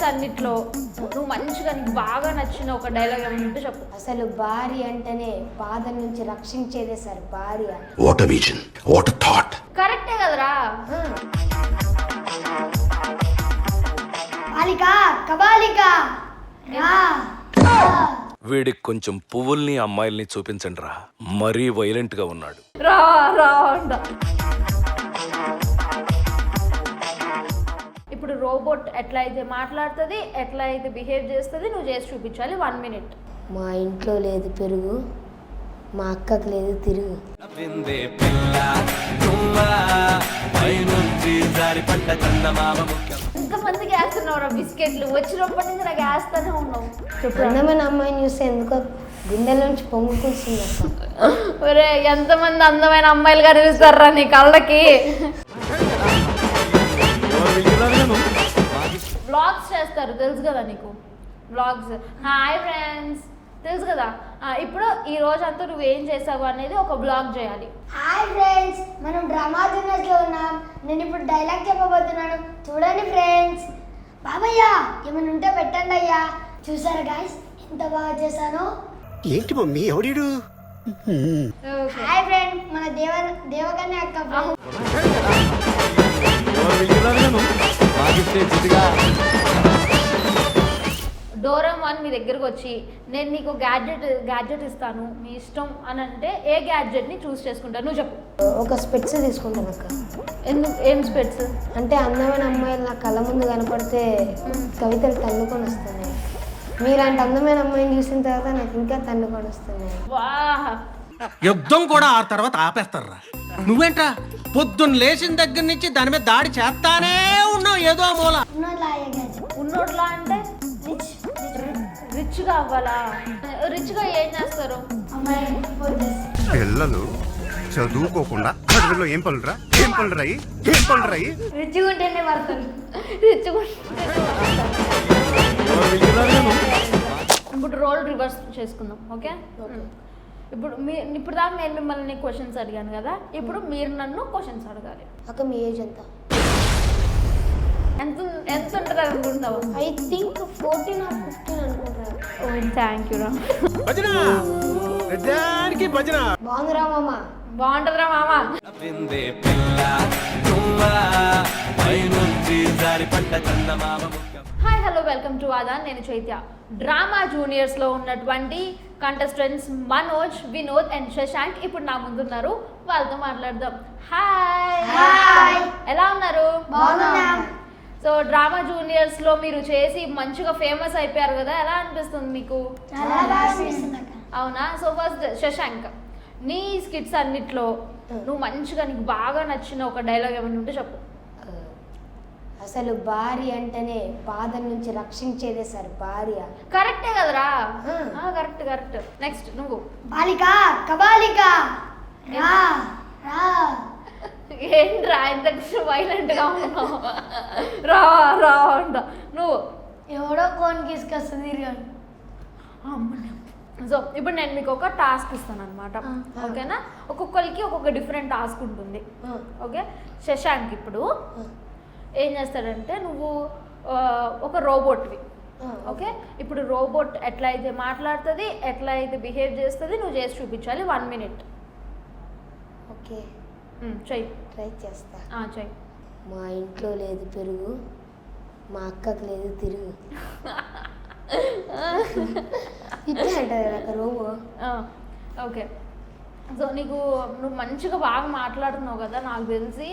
Skits అన్నిట్లో. నువ్వు మంచిగా నీకు బాగా నచ్చిన ఒక డైలాగ్ ఏమైనా ఉంటే చెప్పు. అసలు భార్య అంటేనే బాధ నుంచి రక్షించేదే సార్ భార్య. What a vision. What a thought. కరెక్టే కదరా. బాలిక కబాలిక. రా. వీడికి కొంచెం పువ్వుల్ని అమ్మాయిల్ని చూపించండి రా మరీ వైలెంట్గా ఉన్నాడు. రా రా రోబోట్ ఎట్లా అయితే మాట్లాడుతుంది ఎట్లా అయితే బిహేవ్ చేస్తుంది నువ్వు చేసి చూపించాలి. వన్ మినిట్ మా ఇంట్లో లేదు పెరుగు మా అక్కకు లేదు తిరుగు. ఎంతమందికి వేస్తున్నావు బిస్కెట్లు. వచ్చినప్పటి నుంచి నాకు వేస్తానే ఉన్నావు. అందమైన అమ్మాయిని చూస్తే ఎందుకో గుండెలోంచి పొంగుకొస్తుంది అక్క ఒరే ఎంతమంది అందమైన అమ్మాయిలు కనిపిస్తారా నీ కళ్ళకి? వ్లాగ్స్ చేస్తారు తెలుసు కదా నీకు? వ్లాగ్స్ హాయ్ ఫ్రెండ్స్ తెలుసు కదా? ఇప్పుడు ఈ రోజు అంతా నువ్వు ఏం చేసావు అనేది ఒక బ్లాగ్ చేయాలి. హాయ్ ఫ్రెండ్స్ మనం డ్రామా జూనియర్స్లో ఉన్నాం. నేను ఇప్పుడు డైలాగ్ చెప్పబోతున్నాను. చూడండి ఫ్రెండ్స్ బాబయ్య ఏమైనా ఉంటే పెట్టండి అయ్యా. చూసారా గాయస్ ఎంత బాగా చేశాను. ఏంటి మమ్మీ? ఎవడీడు హాయ్ ఫ్రెండ్ మన దేవ దేవకన్య అక్క friend. డోరమాన్ మీ దగ్గరకు వచ్చి నేను నీకు గ్యాడ్జెట్ గ్యాడ్జెట్ ఇస్తాను మీ ఇష్టం అని అంటే ఏ గ్యాడ్జెట్ని చూస్ చేసుకుంటాను నువ్వు చెప్పు. ఒక స్పెట్స్ తీసుకుంటాను అక్క. ఎందుకు ఏం స్పెట్స్ అంటే అందమైన అమ్మాయిలు నా కళ్ళ ముందు కనపడితే కవితలు తన్నుకొని వస్తున్నాయి. మీలాంటి అందమైన అమ్మాయిని చూసిన తర్వాత నాకు ఇంకా తన్నుకొని వస్తున్నాయి. వాహ్! యుద్ధం కూడా ఆ తర్వాత ఆపేస్తారా? నువ్వేంట్రా? పొద్దున్న లేచిన దగ్గర నుంచి దాని మీద దాడి చేస్తానే ఉన్నావు ఏదో మూల. ఉన్నోళ్ళ అయ్యా gadget. ఉన్నోట్లా అంటే రిచ్ రిచ్గా అవ్వాలా రిచ్గా ఏం చేస్తారు? అమ్మాయి పోలీస్. పిల్లలు చదువుకోకుండా చదువులో ఏం పనులురా? ఏం పనులురాయి ఏం పనులురాయి రిచ్గా ఉంటేనే రిచ్గా ఇప్పుడు రోల్ రివర్స్ చేసుకుందాం ఓకే ఇప్పుడు మీ ఇప్పుడు దాకా నేను మిమ్మల్ని క్వశ్చన్స్ అడిగాను కదా ఇప్పుడు మీరు నన్ను క్వశ్చన్స్ అడగాలి. అక్క మీ ఏజ్ ఎంత? ఎంత ఎంత ఉంటుంది అనుకుంటున్నావు I think fourteen or fifteen అనుకుంటారు. ఓ థ్యాంక్ యూ రా. భజన! పెద్దానికి భజన! బాగుందిరా మామ. బాగుంటుందిరా మామ. హాయ్ హలో వెల్కమ్ టు ఆదా నేను చైత్య. డ్రామా జూనియర్స్లో ఉన్నటువంటి కంటెస్టెంట్స్ మనోజ్ వినోద్ అండ్ శశాంక్ ఇప్పుడు నా ముందున్నారు. వాళ్ళతో మాట్లాడదాం. హాయ్ హాయ్ ఎలా ఉన్నారు? సో డ్రామా జూనియర్స్లో మీరు చేసి మంచిగా ఫేమస్ అయిపోయారు కదా ఎలా అనిపిస్తుంది మీకు? అవునా? సో ఫస్ట్ శశాంక్ నీ స్కిట్స్ అన్నిట్లో నువ్వు మంచిగా నీకు బాగా నచ్చిన ఒక డైలాగ్ ఏమైనా ఉంటే చెప్పు. అసలు భార్య అంటేనే బాధ నుంచి రక్షించేదే సార్ భార్య. కరెక్టే కదరా. Correct correct. నెక్స్ట్ నువ్వు. బాలిక కబాలిక. రా రా. ఏంట్రా ఇంత వైలెంట్గా ఉన్నావు? రా రా అంట. నువ్వు. ఎవడో కోన్ తీసుకొస్తుంది సో ఇప్పుడు నేను మీకు ఒక టాస్క్ ఇస్తాను అనమాట ఓకేనా? ఒక్కొక్కరికి ఒక్కొక్క డిఫరెంట్ టాస్క్ ఉంటుంది. ఓకే? శశాంక్ ఇప్పుడు ఏం చేస్తాడంటే నువ్వు ఒక రోబోట్వి. ఓకే? ఇప్పుడు రోబోట్ ఎట్లా అయితే మాట్లాడుతుంది ఎట్లా అయితే బిహేవ్ చేస్తుంది నువ్వు చేసి చూపించాలి వన్ మినిట్. ఓకే. చెయ్యి ట్రై చేస్తా. చెయ్యి మా ఇంట్లో లేదు పెరుగు మా అక్కకు లేదు తిరుగు. ఇట్లా అంటారు అక్క రోబో. ఓకే. సో నీకు నువ్వు మంచిగా బాగా మాట్లాడుతున్నావు కదా నాకు తెలిసి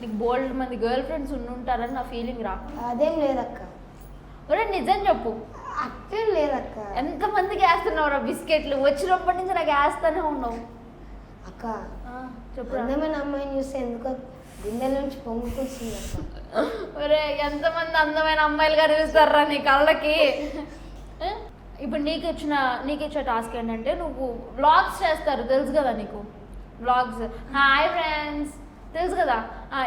నీకు బోల్డ్ మంది గర్ల్ ఫ్రెండ్స్ ఉండుంటారని నా ఫీలింగ్ రా. అదేం లేదక్క. ఒరే నిజం చెప్పు. అక్కేం లేదక్క. ఎంతమందికి వేస్తున్నావు రా బిస్కెట్లు? వచ్చినప్పటి నుంచి నాకు వేస్తానే ఉన్నావు. అక్క ఆ, చెప్పురా అందమైన అమ్మాయిని చూస్తే ఎందుకో గుండెలోంచి పొంగుకొస్తుంది అక్క. ఒరే ఎంతమంది అందమైన అమ్మాయిలు కనిపిస్తారా నీ కళ్ళకి? ఇప్పుడు నీకు ఇచ్చిన నీకు ఇచ్చే టాస్క్ ఏంటంటే నువ్వు వ్లాగ్స్ చేస్తారు తెలుసు కదా నీకు? వ్లాగ్స్ హాయ్ ఫ్రెండ్స్ తెలుసు కదా?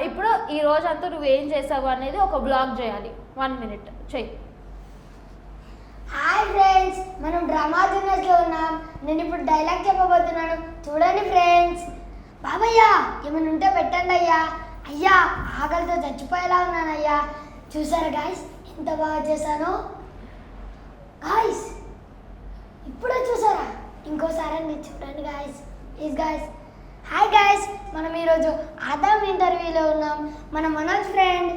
ఇప్పుడు ఈ రోజు అంతా నువ్వు ఏం చేసావు అనేది ఒక బ్లాగ్ చేయాలి. వన్ మినిట్ చెయ్యి హాయ్ ఫ్రెండ్స్ మనం డ్రామా జూనియర్స్ ఉన్నాం. నేను ఇప్పుడు డైలాగ్ చెప్పబోతున్నాను. చూడండి ఫ్రెండ్స్ బాబయ్య ఏమైనా ఉంటే పెట్టండి అయ్యా. అయ్యా ఆకలితో చచ్చిపోయేలా ఉన్నానయ్యా. చూసారా గాయస్ ఎంత బాగా చేశానో? గాయస్ ఇప్పుడే చూసారా? ఇంకోసారి మీరు చూడండి guys please guys hi guys మనం ఈరోజు ఆదాం ఇంటర్వ్యూలో ఉన్నాం. మన మనోజ్ ఫ్రెండ్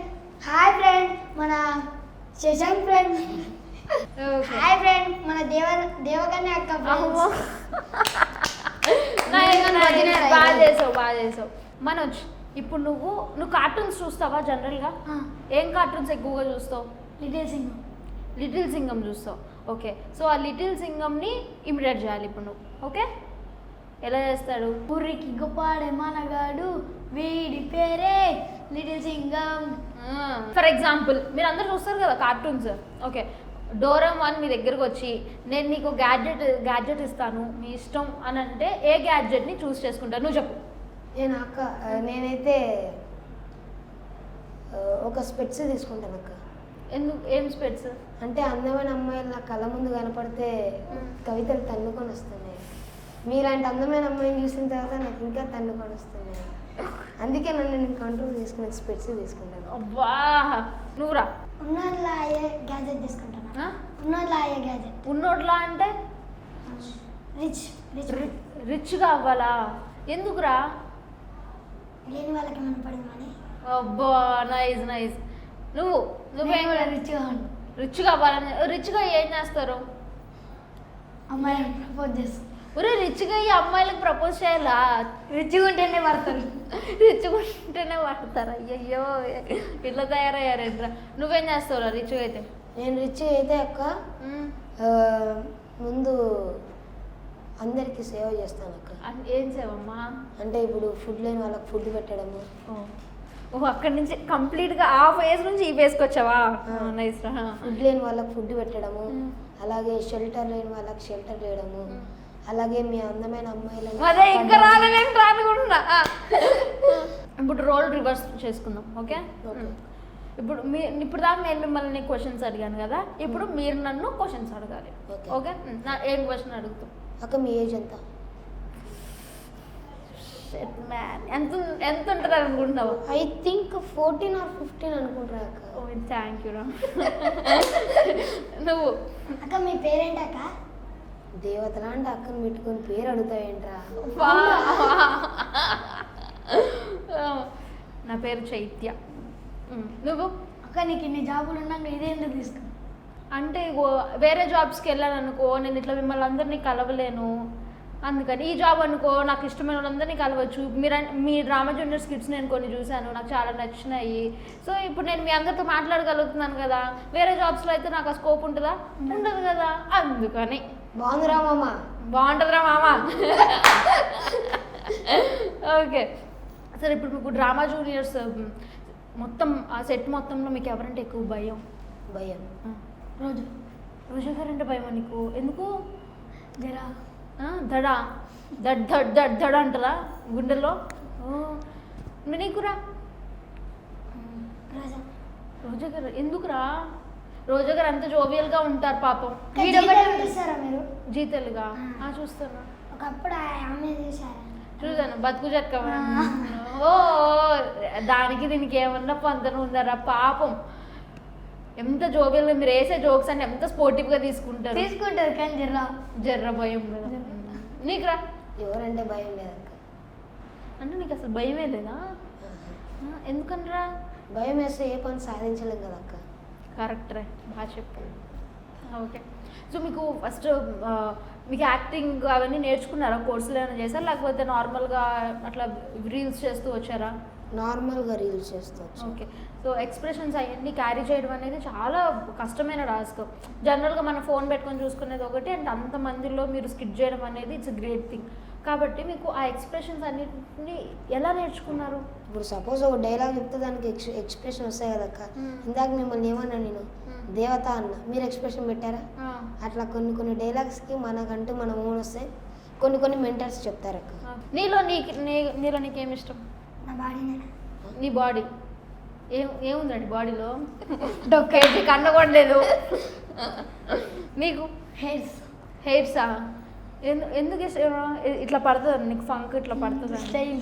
హాయ్ ఫ్రెండ్ మన శశాంక్ ఫ్రెండ్ హాయ్ ఫ్రెండ్ మన దేవ దేవకన్య అక్క బాగా? చేసావు బాగా చేసావు. మనోజ్ ఇప్పుడు నువ్వు నువ్వు కార్టూన్స్ చూస్తావా జనరల్గా ఏం కార్టూన్స్ ఎక్కువగా చూస్తావు? లిటిల్ సింగ్ లిటిల్ సింగం చూస్తావు. ఓకే. సో ఆ లిటిల్ సింగంని ఇమిడేట్ చేయాలి ఇప్పుడు నువ్వు. ఓకే? ఎలా చేస్తాడు? ఊరికి గొప్పాడే మనగాడు వీడి పేరే లిటిల్ సింగం. ఫర్ ఎగ్జాంపుల్ మీరు అందరు చూస్తారు కదా కార్టూన్స్. ఓకే. డోరం వన్ మీ దగ్గరకు వచ్చి నేను నీకు గ్యాడ్జెట్ గ్యాడ్జెట్ ఇస్తాను మీ ఇష్టం అని అంటే ఏ గ్యాడ్జెట్ని చూస్ చేసుకుంటాను నువ్వు చెప్పు. నేను అక్క నేనైతే ఒక స్పెట్స్ తీసుకుంటాను అక్క ఎందుకు ఏం స్పెట్స్? అంటే అందమైన అమ్మాయిలు నా కళ్ళ ముందు కనపడితే కవితలు తన్నుకొని వస్తున్నాయి. మీలాంటి అందమైన అమ్మాయిని చూసిన తర్వాత నాకు ఇంకా తన్నుకొని వస్తున్నాయి. అందుకే నన్ను నేను కంట్రోల్ చేసుకునే స్పెట్స్ తీసుకుంటాను. అబ్బా! నువ్వురా ఉన్నట్లా అయ్యే గ్యాజెట్ తీసుకుంటున్నా ఆ? ఉన్నట్లా అయ్యే గ్యాజెట్ ఉన్నోట్లా అంటే? రిచ్ రిచ్ రిచ్గా అవ్వాలా? ఎందుకురా? లేని వాళ్ళకి మనం పడింది అబ్బా నైస్ నైస్ నువ్వు నువ్వేం కూడా రిచ్గా ఉంటాను రిచ్గా అవ్వాలని రిచ్గా ఏం చేస్తారు? అమ్మాయిని ప్రపోజ్ చేస్తాను ఒరే రిచ్గా ఈ అమ్మాయిలకు ప్రపోజ్ చేయాలా? రిచ్గా ఉంటేనే పడతారు. రిచ్గా ఉంటేనే పడతారు. అయ్యయ్యో ఇట్లా తయారయ్యారేంట్రా నువ్వేం చేస్తావురా రిచ్గా అయితే? నేను రిచ్ అయితే అక్క ముందు అందరికీ సేవ చేస్తాను అక్క. ఏం సేవమ్మా? అంటే ఇప్పుడు ఫుడ్ లేని వాళ్ళకి ఫుడ్ పెట్టడము. ఓ అక్కడి నుంచి కంప్లీట్గా ఆ ఫేజ్ నుంచి ఈ ఫేజ్కి వచ్చావా? నైస్ రా ఫుడ్ లేని వాళ్ళకి ఫుడ్ పెట్టడము. అలాగే షెల్టర్ లేని వాళ్ళకి షెల్టర్ చేయడము అలాగే మీ అందమైన అమ్మాయిలను అదే ఇంకా. రాలేదేం రానుకుంటున్నా. ఇప్పుడు రోల్ రివర్స్ చేసుకుందాం ఓకే. ఇప్పుడు మీ ఇప్పుడు దాకా నేను మిమ్మల్ని క్వశ్చన్స్ అడిగాను కదా ఇప్పుడు మీరు నన్ను క్వశ్చన్స్ అడగాలి ఓకే. ఓకే? నా ఏం క్వశ్చన్ అడుగుతాం అక్క మీ ఏజ్ ఎంత? ఎంత ఎంత ఉంటుంది అనుకుంటున్నావు? I think fourteen or fifteen అనుకుంటా అక్క. ఓ థ్యాంక్ యూ రా. నువ్వు? అక్క మీ పేరేంటి అక్క దేవత లాంటి అక్కను పెట్టుకొని పేరు అడుగుతావేంట్రా. నా పేరు చైత్య. నువ్వు? అక్క నీకు ఇన్ని జాబులు ఉన్నాక ఇదే ఎందుకు తీసుకున్నా అంటే వేరే జాబ్స్కి వెళ్ళాను అనుకో నేను ఇట్లా మిమ్మల్ని అందరినీ కలవలేను. అందుకని ఈ జాబ్ అనుకో నాకు ఇష్టమైన వాళ్ళందరినీ కలవచ్చు. మీరు మీ డ్రామా జూనియర్ స్కిట్స్ నేను కొన్ని చూశాను నాకు చాలా నచ్చినాయి. సో ఇప్పుడు నేను మీ అందరితో మాట్లాడగలుగుతున్నాను కదా వేరే జాబ్స్లో అయితే నాకు ఆ స్కోప్ ఉంటుందా? ఉండదు కదా. అందుకని. బాగుందిరా మామ. బాగుంటుందిరా మామ. ఓకే. సరే ఇప్పుడు మీకు డ్రామా జూనియర్స్ మొత్తం ఆ సెట్ మొత్తంలో మీకు ఎవరంటే ఎక్కువ భయం? భయం. రోజు. రోజా గారు అంటే భయమా నీకు? ఎందుకు? జరా. దడ. దడ్ దడ్ దడ్ దడ్ అంటారా మరి నీకురా రాజా. గారు ఎందుకురా? రోజా గారు అంత జోవియల్గా ఉంటారు పాపం. మీరు? జీతలుగా? ఆ. చూస్తాను ఒకప్పుడు ఆమె చూసాను బతుకు చెక్క ఓ దానికి దీనికి ఏమన్నా పొందన ఉందరా? పాపం. ఎంత జోవియల్గా మీరు వేసే జోక్స్ అంటే ఎంత స్పోర్టివ్గా తీసుకుంటారు? తీసుకుంటారు కానీ జరా జర్ర భయం కదా. నీకురా? ఎవరంటే భయం లేదక్క అంటే నీకు అసలు భయమే లేదా? ఎందుకనరా? భయం వేస్తే ఏ పని సాధించలేం కదా అక్క. కరెక్ట్ రే. బాగా చెప్పు. ఓకే. సో మీకు ఫస్ట్ మీకు యాక్టింగ్ అవన్నీ నేర్చుకున్నారా? కోర్సులు ఏమైనా చేశారా? లేకపోతే నార్మల్గా అట్లా రీల్స్ చేస్తూ వచ్చారా? నార్మల్గా రీల్స్ చేస్తాం ఓకే. సో ఎక్స్ప్రెషన్స్ అవన్నీ క్యారీ చేయడం అనేది చాలా కష్టమైన టాస్క్. జనరల్గా మనం ఫోన్ పెట్టుకొని చూసుకునేది ఒకటి అండ్ అంతమందిలో మీరు స్కిట్ చేయడం అనేది ఇట్స్ గ్రేట్ థింగ్. కాబట్టి మీకు ఆ ఎక్స్ప్రెషన్స్ అన్నిటిని ఎలా నేర్చుకున్నారు? ఇప్పుడు సపోజ్ ఒక డైలాగ్ చెప్తే దానికి ఎక్స్ ఎక్స్ప్రెషన్ వస్తాయి కదక్క. ఇందాక మిమ్మల్ని ఏమన్నా నేను. దేవత అన్న మీరు ఎక్స్ప్రెషన్ పెట్టారా? అట్లా కొన్ని కొన్ని డైలాగ్స్కి మనకంటూ మన ఓన్ వస్తాయి కొన్ని కొన్ని మెంటర్స్ చెప్తారు అక్క ఆ. నీలో నీకు నీ- నీలో నీకేమి ఇష్టం? నా బాడీ. ఏం ఏముందండి బాడీలో? డొక్కేసి కన్నగొండలేదు నీకు? హెయిర్స్ హెయిర్సా ఎందు ఎందుకు ఇట్లా పడుతుంది? నీకు ఫంక్ ఇట్లా పడుతుంది? స్టైల్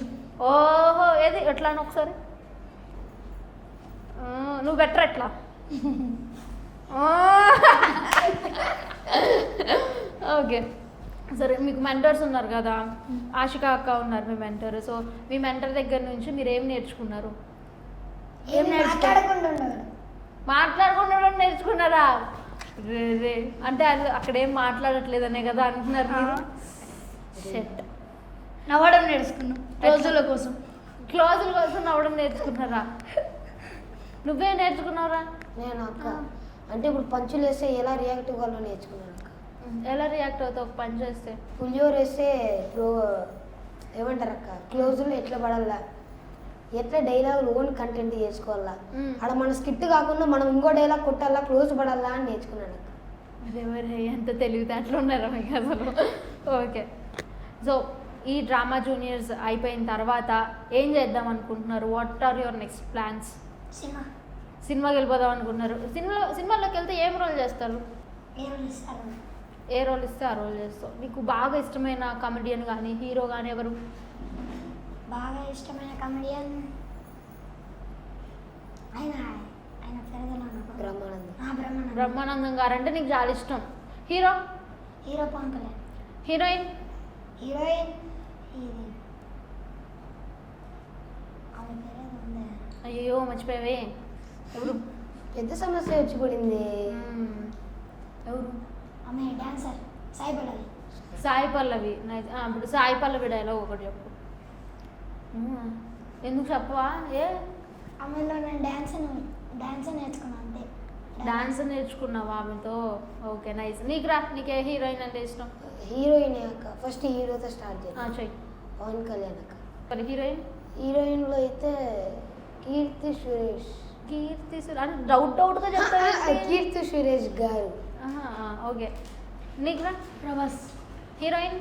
ఓహో ఏది? ఎట్లా అని ఒకసారి? ఆ, నువ్వు బెటర్ ఎట్లా? ఓకే. సరే మీకు మెంటర్స్ ఉన్నారు కదా. ఆశిక అక్క ఉన్నారు మీ మెంటర్ సో మీ మెంటర్ దగ్గర నుంచి మీరు ఏం నేర్చుకున్నారు? ఏం ఉండదు మాట్లాడకుండా కూడా నేర్చుకున్నారా? రే రే. అంటే అది అక్కడ ఏం మాట్లాడట్లేదనే కదా అంటున్నారు మీరు. షెట్ నవ్వడం నేర్చుకున్నాం రోజుల కోసం. క్లోజుల కోసం నవ్వడం నేర్చుకున్నారా? నువ్వే నేర్చుకున్నావురా? నేను అక్క. అంటే ఇప్పుడు పంచులు వేస్తే ఎలా రియాక్ట్ అవ్వాలో నేర్చుకున్నాను అక్క. ఎలా రియాక్ట్ అవుతావు? ఒక పని చేస్తే. పులిహోర వేస్తే ఏమంటారు అక్క క్లోజులు ఎట్లా పడాలా ఎట్లా డైలాగ్ ఓన్ కంటెంట్ చేసుకోవాలా. అక్కడ మన స్కిట్ కాకుండా మనం ఇంకో డైలాగ్ కొట్టాలా క్లోజ్ పడాలా అని నేర్చుకున్నాను అక్క. ఎంత తెలివితేటలు ఉన్నారో మీకు అసలు. ఓకే. సో ఈ డ్రామా జూనియర్స్ అయిపోయిన తర్వాత ఏం చేద్దాం అనుకుంటున్నారు? What are your next plans cinema. సినిమాకి వెళ్ళిపోదాం అనుకుంటున్నారు. సినిమా సినిమాలోకి వెళ్తే ఏం రోల్ చేస్తారు? ఏం రోల్ ఇస్తే ఆ రోల్ చేస్తావు? నీకు బాగా ఇష్టమైన కమెడియన్ కానీ హీరో కానీ ఎవరు? బాగా ఇష్టమైన కమెడియన్ ఆయన బ్రహ్మానందం. బ్రహ్మానందం. బ్రహ్మానందం గారు అంటే నీకు చాలా ఇష్టం. Hero hero Pawan Kalyan. Heroine heroine ఇది. అయ్యో మర్చిపోయావే. ఎవరు? పెద్ద సమస్య వచ్చి పడింది మ్మ్. ఎవరు ఆమె డాన్సర్ సాయి పల్లవి సాయి పల్లవి ఇప్పుడు సాయి పల్లవి డైలాగ్ ఒకటి చెప్పు. ఎందుకు చెప్పవా? ఏ? ఆమెలో నేను డాన్స్ డాన్స్ నేర్చుకున్నాను అంతే. డాన్స్ నేర్చుకున్నావా ఆమెతో? Okay nice. నీకు రా నీకే హీరోయిన్ అంటే ఇష్టం? హీరోయిన్ అక్క. ఫస్ట్ హీరోతో స్టార్ట్ ఆ, చేయాలి చెయ్యి పవన్ కళ్యాణ్ అక్క. మరి హీరోయిన్? హీరోయిన్లో అయితే కీర్తి సురేష్. కీర్తి సురే- అంటే డౌట్ డౌట్గా చెప్తావా కీర్తి సురేష్ గారు. ఓకే. నీకు రా. ప్రభాస్. హీరోయిన్?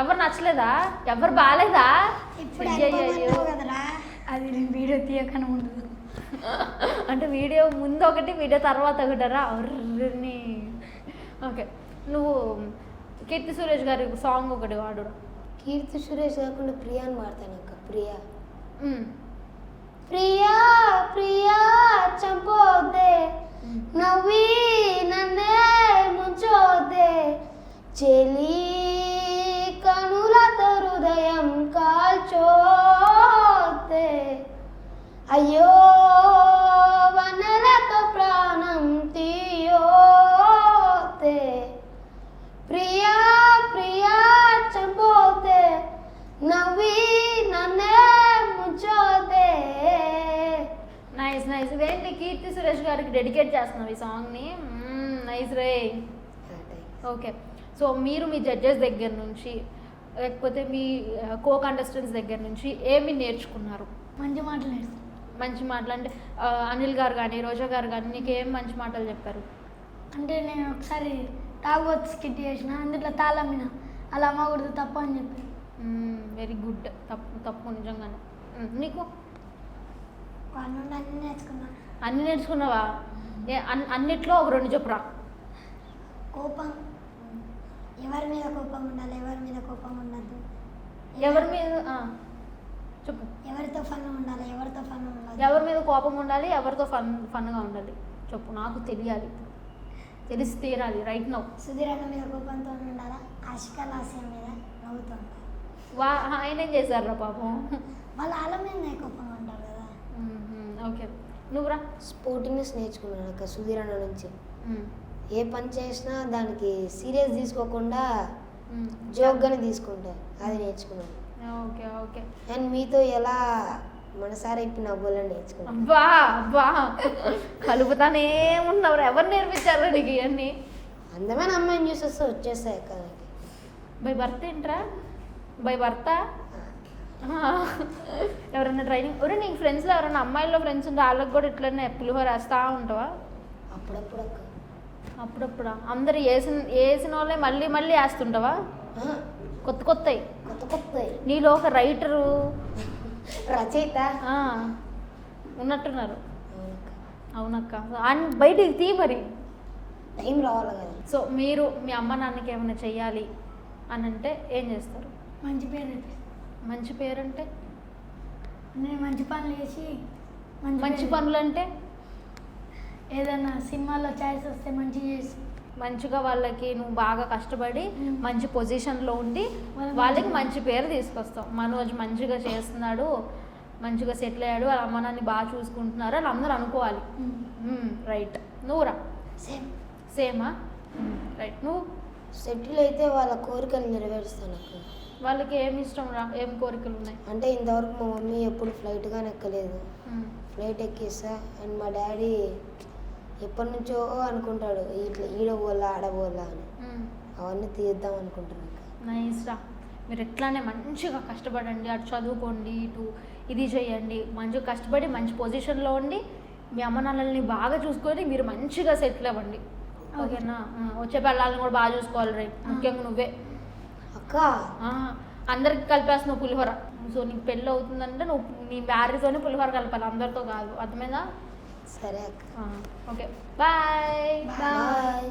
ఎవరు నచ్చలేదా? ఎవరు బాగాలేదా అది నేను వీడియో తీయకనే ఉండదు. అంటే వీడియో ముందు ఒకటి వీడియో తర్వాత ఒకటరా అర్రని ఓకే. నువ్వు కీర్తి సురేష్ గారి సాంగ్ ఒకటి వాడు. కీర్తి సురేష్ కాకుండా ప్రియాని వాడతాను అక్క ప్రియా. ప్రియా ప్రియా చంపోదే నవ్వి చెలి కనులతో హృదయం కాల్చోదే అయ్యో వనలతో ప్రాణం తీయోతే. ప్రియా ప్రియా చంపోతే నవ్వి నన్నే ముంచోతే. నైస్ నైస్ ఇదేంటి కీర్తి సురేష్ గారికి డెడికేట్ చేస్తున్నావు ఈ సాంగ్ని నైస్ రే. ఓకే సో మీరు మీ జడ్జెస్ దగ్గర నుంచి లేకపోతే మీ కో కంటెస్టెంట్స్ దగ్గర నుంచి ఏమి నేర్చుకున్నారు? మంచి మాటలు నేర్చుకున్నాను మంచి మాటలు అంటే అనిల్ గారు కానీ రోజా గారు కానీ నీకు ఏం మంచి మాటలు చెప్పారు? అంటే నేను ఒకసారి తాగొచ్చు స్కిట్ చేసిన అందులో తాళమ్మిన అలా అమ్మకూడదు తప్ప అని చెప్పి. Very good. తప్పు తప్పు నిజంగానే. నీకు? అన్ని నేర్చుకున్నా అన్ని నేర్చుకున్నావా? అన్నిట్లో ఒక రెండు చెప్పురా. కోపం. ఎవరి మీద కోపం ఉండాలి ఎవరి మీద కోపం ఉండద్దు. ఎవరి మీద ఆ, చెప్పు. ఎవరితో ఫన్ ఉండాలి ఎవరితో ఫన్ ఉండాలి. ఎవరి మీద కోపం ఉండాలి ఎవరితో ఫన్ ఫన్గా ఉండాలి. చెప్పు నాకు తెలియాలి. తెలిసి తీరాలి రైట్ నౌ సుధీర్ అన్న మీద కోపంతో ఉండాలా? ఆశిక లాస్యం మీద నవ్వుతూ ఉండాలి? వా ఆయన ఏం చేశారా పాపం? వాళ్ళ వాళ్ళ మీద కోపంగా ఉంటారు కదా. ఓకే. నువ్వురా. స్పోర్టింగ్నెస్ నేర్చుకున్నాను అక్క సుధీర్ అన్న నుంచి. ఏ పని చేసినా దానికి సీరియస్ తీసుకోకుండా మ్మ్. జోక్గానే తీసుకుంటా అది నేర్చుకున్నాను. Okay okay. అండ్ మీతో ఎలా మనసారా ఇప్పి నవ్వాలని నేర్చుకున్నాను. అబ్బా అబ్బా. కలుపుతానే ఉన్నావు ఎవరు నేర్పించారు నీకు ఇవన్నీ? అందమైన అమ్మాయిని చూసి వస్తే వచ్చేస్తాయి అక్క నాకు. బై భర్త ఏంట్రా? బై భర్త ఎవరైనా ట్రైనింగ్? ఒరే నీకు ఫ్రెండ్స్లో ఎవరైనా అమ్మాయిల్లో ఫ్రెండ్స్ ఉంటే వాళ్ళకి కూడా ఇట్లనే పులిహోర వేస్తా ఉంటావా? అప్పుడప్పుడు అప్పుడప్పుడు? అందరు వేసిన వేసిన వాళ్ళే మళ్ళీ మళ్ళీ వేస్తుంటావా కొత్త కొత్తవి కొత్త కొత్తది నీలో ఒక రైటరు. రచయిత. ఉన్నట్టున్నారు. అవునక్క. అన్ బయటికి తీ మరి. టైం రావాలి కదా. సో మీరు మీ అమ్మ నాన్నకి ఏమైనా చెయ్యాలి అని అంటే ఏం చేస్తారు? మంచి పేరు మంచి పేరంటే? నేను మంచి పనులు చేసి మంచి పేరు- పనులు అంటే ఏదైనా సినిమాలో ఛాయిస్ వస్తే మంచి చేసి మంచిగా వాళ్ళకి నువ్వు బాగా కష్టపడి. మంచి పొజిషన్లో ఉండి వాళ్ళ వాళ్ళకి మంచి పేరు తీసుకొస్తావు. మనోజ్ మంచిగా చేస్తున్నాడు మంచిగా సెటిల్ అయ్యాడు వాళ్ళ అమ్మ నాన్ని బాగా చూసుకుంటున్నారు అని అందరూ అనుకోవాలి. రైట్ నువ్వురా సేమ్ సేమా రైట్ నువ్వు? సెటిల్ అయితే వాళ్ళ కోరికలు నెరవేరుస్తాను అక్క. వాళ్ళకి ఏమి ఇష్టం రా? ఏం కోరికలు ఉన్నాయి? అంటే ఇంతవరకు మా మమ్మీ ఎప్పుడు ఫ్లైట్ కానీ ఎక్కలేదు. ఫ్లైట్ ఎక్కిస్తా అండ్ మా డాడీ ఎప్పటి నుంచో అనుకుంటాడు ఇట్లా ఈడ పోలా ఆడ పోలా అని. అవన్నీ తీద్దాం అనుకుంటున్నాను నైస్ రా. మీరు ఎట్లానే మంచిగా కష్టపడండి అటు చదువుకోండి ఇటు ఇది చేయండి. మంచిగా కష్టపడి మంచి పొజిషన్లో ఉండి మీ అమ్మ నాన్నల్ని బాగా చూసుకొని మీరు మంచిగా సెటిల్ అవ్వండి. ఓకేనా? వచ్చే పిల్లల్ని కూడా బాగా చూసుకోవాలి రైట్ ముఖ్యంగా నువ్వే. అక్క. అందరికి కలిపేస్తున్నావు పులిహోర. సో నీకు పెళ్ళి అవుతుందంటే నువ్వు నీ మ్యారేజ్తోనే పులిహోర కలపాలి అందరితో కాదు. అర్థమైందా? సరే అక్క ఆ, ఓకే బాయ్ బాయ్